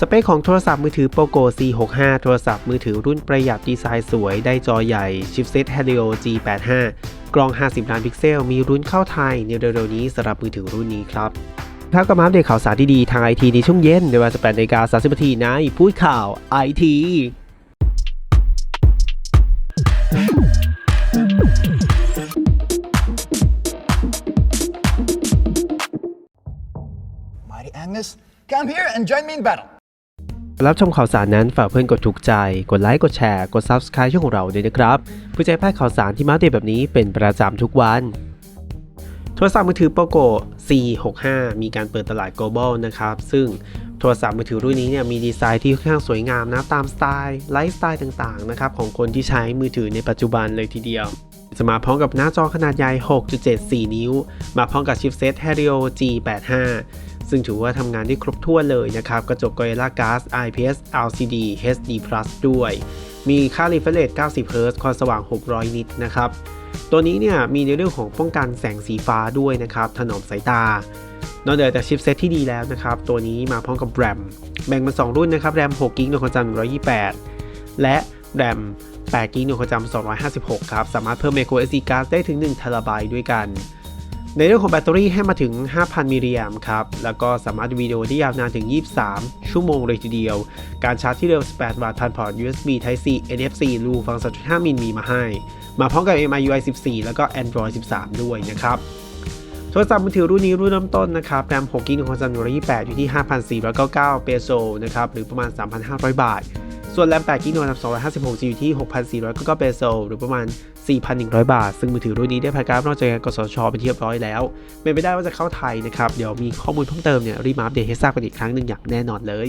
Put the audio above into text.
สเปคของโทรศัพท์มือถือ POCO C65 โทรศัพท์มือถือรุ่นประหยัดดีไซน์สวย ได้จอใหญ่ ชิปเซ็ต Helio G85 กล้อง 50 ล้านพิกเซล มีรุ่นเข้าไทยในเร็วๆนี้สำหรับมือถือรุ่นนี้ครับครับก็มาอัปเดตข่าวสารที่ดีทางไอทีในช่วงเย็นในเวลา18นาฬิกา30นาทีในพูดข่าวไอที Mighty Agnes, come here and join me in battle. รับชมข่าวสารนั้นฝากเพื่อนกดถูกใจ กดไลค์กดแชร์กด Subscribe ช่องของเราด้วยนะครับ เพื่อจะให้พลาดข่าวสารที่มาเดตแบบนี้เป็นประจำทุกวันโทรศัพท์มือถือ POCO C65 มีการเปิดตลาด global นะครับ ซึ่งโทรศัพท์มือถือรุ่นนี้เนี่ยมีดีไซน์ที่ค่อนข้างสวยงามนะ ตามสไตล์ไลฟ์สไตล์ต่างๆนะครับของคนที่ใช้มือถือในปัจจุบันเลยทีเดียว จะมาพร้อมกับหน้าจอขนาดใหญ่ 6.74 นิ้ว มาพร้อมกับชิปเซต Helio G85 ซึ่งถือว่าทำงานได้ครบถ้วนเลยนะครับ กระจก Gorilla Glass IPS LCD HD Plus ด้วย มีค่า refresh rate 90 Hz ความสว่าง 600 นิตนะครับ ตัวนี้เนี่ยมีในเรื่องของป้องกันแสงสีฟ้าด้วยนะครับ ถนอมสายตา นอกเหนือจากชิปเซตที่ดีแล้วนะครับ ตัวนี้มาพร้อมกับแรมแบ่งเป็น 2 รุ่นนะครับแรม6กิกหน่วยความจำ128 และแรม8กิกหน่วยความจำ256 ครับ สามารถเพิ่ม micro SD card ได้ถึง1 t b ด้วยกัน ในเรื่องของแบตเตอรี่ให้มาถึง 5,000 มิลลิแอมป์ครับ แล้วก็สามารถวิดีโอได้ยาวนานถึง 23 ชั่วโมงเลยทีเดียว การชาร์จที่เร็ว 18 วัตต์ผ่านพอร์ต USB Type C NFC รูฟัง3.5มิลมีมาให้ มาพร้อมกับ MIUI 14 แล้วก็ Android 13 ด้วยนะครับโทรศัพท์มือถือรุ่นนี้รุ่นเริ่มต้นนะครับแรม6กิกะความจำ128อยู่ที่ 5,499 เปโซนะครับ หรือประมาณ 3,500 บาท ส่วนแรม8กิกะความจำ256จะอยู่ที่ 6,499 เปโซหรือประมาณ 4,100 บาท ซึ่งมือถือรุ่นนี้ได้ผ่านการนอกจากกสชเป็นที่เรียบร้อยแล้ว เป็นไปได้ว่าจะเข้าไทยนะครับ เดี๋ยวมีข้อมูลเพิ่มเติมเนี่ยรีมาอัปเดตให้ทราบกันอีกครั้งหนึ่งอย่างแน่นอนเลย